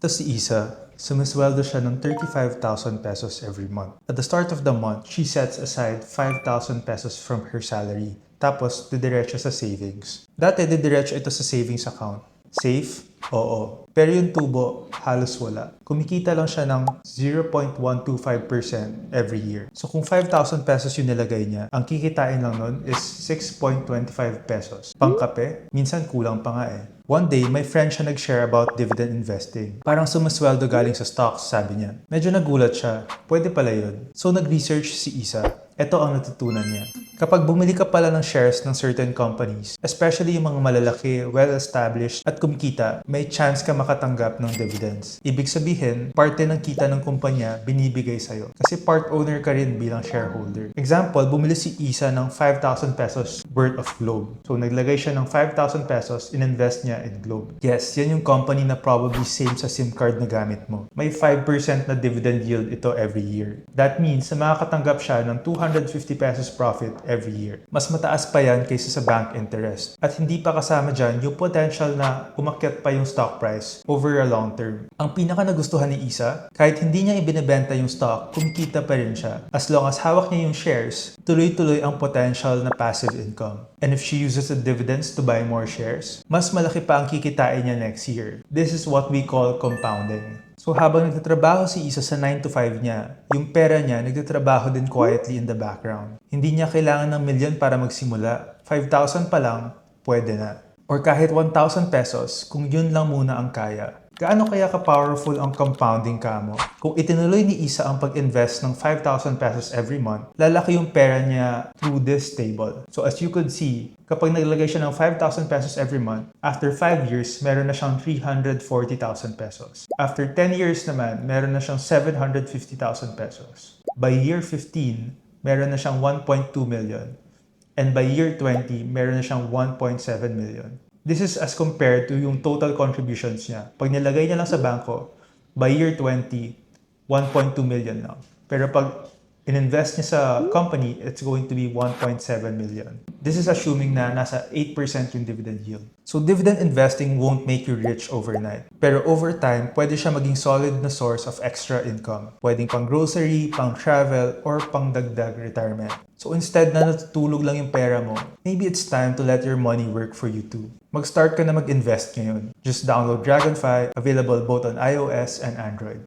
Ito si Isa. Sumisweldo siya ng 35,000 pesos every month. At the start of the month, she sets aside 5,000 pesos from her salary. Tapos, didiretso sa savings. Dati, didiretso ito sa savings account. Safe? Oo. Pero yung tubo, halos wala. Kumikita lang siya ng 0.125% every year. So kung 5,000 pesos yung nilagay niya, ang kikitain lang nun is 6.25 pesos. Pangkape, minsan kulang pa nga eh. One day, my friend siya nag-share about dividend investing. Parang sumasweldo galing sa stocks, sabi niya. Medyo nagulat siya. Pwede pala yun. So nag-research si Isa. Ito ang natutunan niya. Kapag bumili ka pala ng shares ng certain companies, especially yung mga malalaki, well-established at kumikita, may chance ka makatanggap ng dividends. Ibig sabihin, parte ng kita ng kumpanya binibigay sa'yo. Kasi part owner ka rin bilang shareholder. Example, bumili si Isa ng 5,000 pesos worth of Globe. So naglagay siya ng 5,000 pesos, in-invest niya in Globe. Yes, yan yung company na probably same sa SIM card na gamit mo. May 5% na dividend yield ito every year. That means na makakatanggap siya ng 250 pesos profit every year. Mas mataas pa yan kaysa sa bank interest. At hindi pa kasama dyan yung potential na umakyat pa yung stock price over a long term. Ang pinaka nagustuhan ni Isa, kahit hindi niya ibinebenta yung stock, kumikita pa rin siya. As long as hawak niya yung shares, tuloy-tuloy ang potential na passive income. And if she uses the dividends to buy more shares, mas malaki pa ang kikitain niya next year. This is what we call compounding. So habang nagtatrabaho si Isa sa 9 to 5 niya, yung pera niya nagtatrabaho din quietly in the background. Hindi niya kailangan ng milyon para magsimula. 5,000 pa lang, pwede na. Or kahit 1,000 pesos kung yun lang muna ang kaya. Gaano kaya ka-powerful ang compounding kamo? Kung itinuloy ni Isa ang pag-invest ng 5,000 pesos every month, lalaki yung pera niya through this table. So as you could see, kapag naglagay siya ng 5,000 pesos every month, after 5 years, meron na siyang 340,000 pesos. After 10 years naman, meron na siyang 750,000 pesos. By year 15, meron na siyang 1.2 million. And by year 20, meron na siyang 1.7 million. This is as compared to yung total contributions niya. Pag nilagay niya lang sa bangko, by year 20, 1.2 million lang. Pero pag in-invest niya sa company, it's going to be 1.7 million. This is assuming na nasa 8% yung dividend yield. So dividend investing won't make you rich overnight. Pero over time, pwede siya maging solid na source of extra income. Pwedeng pang grocery, pang travel, or pang dagdag retirement. So instead na natutulog lang yung pera mo, maybe it's time to let your money work for you too. Mag-start ka na mag-invest ngayon. Just download Dragonfly, available both on iOS and Android.